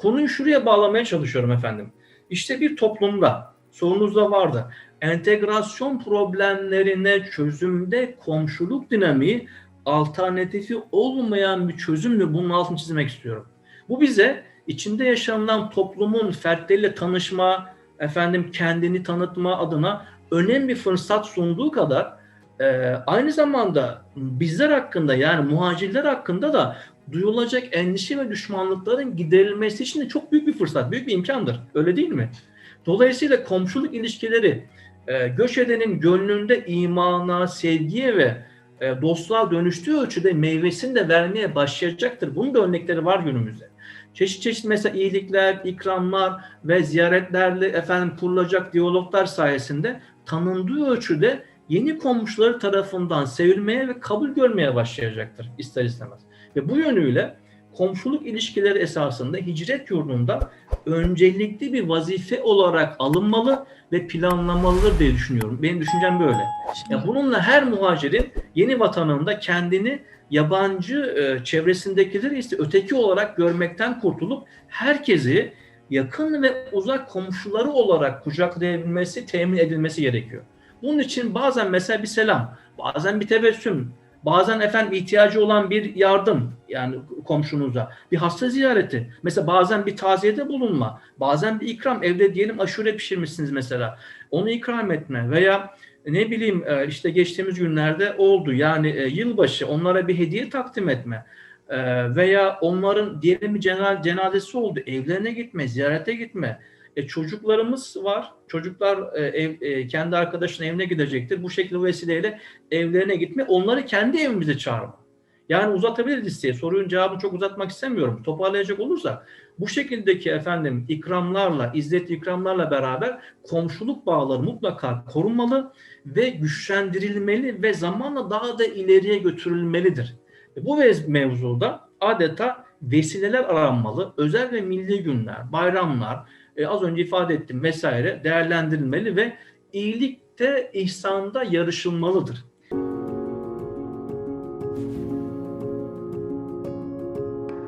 Konuyu şuraya bağlamaya çalışıyorum efendim. İşte bir toplumda sorunuz da vardı. Entegrasyon problemlerine çözümde komşuluk dinamiği alternatifi olmayan bir çözümle bunun altını çizmek istiyorum. Bu bize içinde yaşanılan toplumun fertleriyle tanışma, efendim kendini tanıtma adına önemli bir fırsat sunduğu kadar e, aynı zamanda bizler hakkında yani muhacirler hakkında da duyulacak endişe ve düşmanlıkların giderilmesi için de çok büyük bir fırsat, büyük bir imkandır. Öyle değil mi? Dolayısıyla komşuluk ilişkileri e, göç edenin gönlünde imana, sevgiye ve e, dostluğa dönüştüğü ölçüde meyvesini de vermeye başlayacaktır. Bunun da örnekleri var günümüzde. Çeşit çeşit mesela iyilikler, ikramlar ve ziyaretlerle efendim kurulacak diyaloglar sayesinde tanındığı ölçüde yeni komşuları tarafından sevilmeye ve kabul görmeye başlayacaktır ister istemez. Ve bu yönüyle komşuluk ilişkileri esasında hicret yurdunda öncelikli bir vazife olarak alınmalı ve planlamalıdır diye düşünüyorum. Benim düşüncem böyle. Ya bununla her muhacirin yeni vatanında kendini yabancı e, çevresindekileri ise öteki olarak görmekten kurtulup herkesi yakın ve uzak komşuları olarak kucaklayabilmesi, temin edilmesi gerekiyor. Bunun için bazen mesela bir selam, bazen bir tebessüm, bazen efendim ihtiyacı olan bir yardım yani komşunuza, bir hasta ziyareti, mesela bazen bir taziyede bulunma, bazen bir ikram, evde diyelim aşure pişirmişsiniz mesela, onu ikram etme veya ne bileyim e, işte geçtiğimiz günlerde oldu yani e, yılbaşı onlara bir hediye takdim etme e, veya onların diyelim bir cenazesi oldu evlerine gitme, ziyarete gitme, e, çocuklarımız var. Çocuklar e, ev, e, kendi arkadaşının evine gidecektir. Bu şekilde vesileyle evlerine gitme. Onları kendi evimize çağırma. Yani uzatabiliriz listeyi. Sorunun cevabını çok uzatmak istemiyorum. Toparlayacak olursa bu şekildeki efendim ikramlarla, izzet ikramlarla beraber komşuluk bağları mutlaka korunmalı ve güçlendirilmeli ve zamanla daha da ileriye götürülmelidir. Bu mevzuda adeta vesileler aranmalı. Özel ve milli günler, bayramlar, e, az önce ifade ettim vesaire değerlendirilmeli ve iyilikte, ihsanda yarışılmalıdır.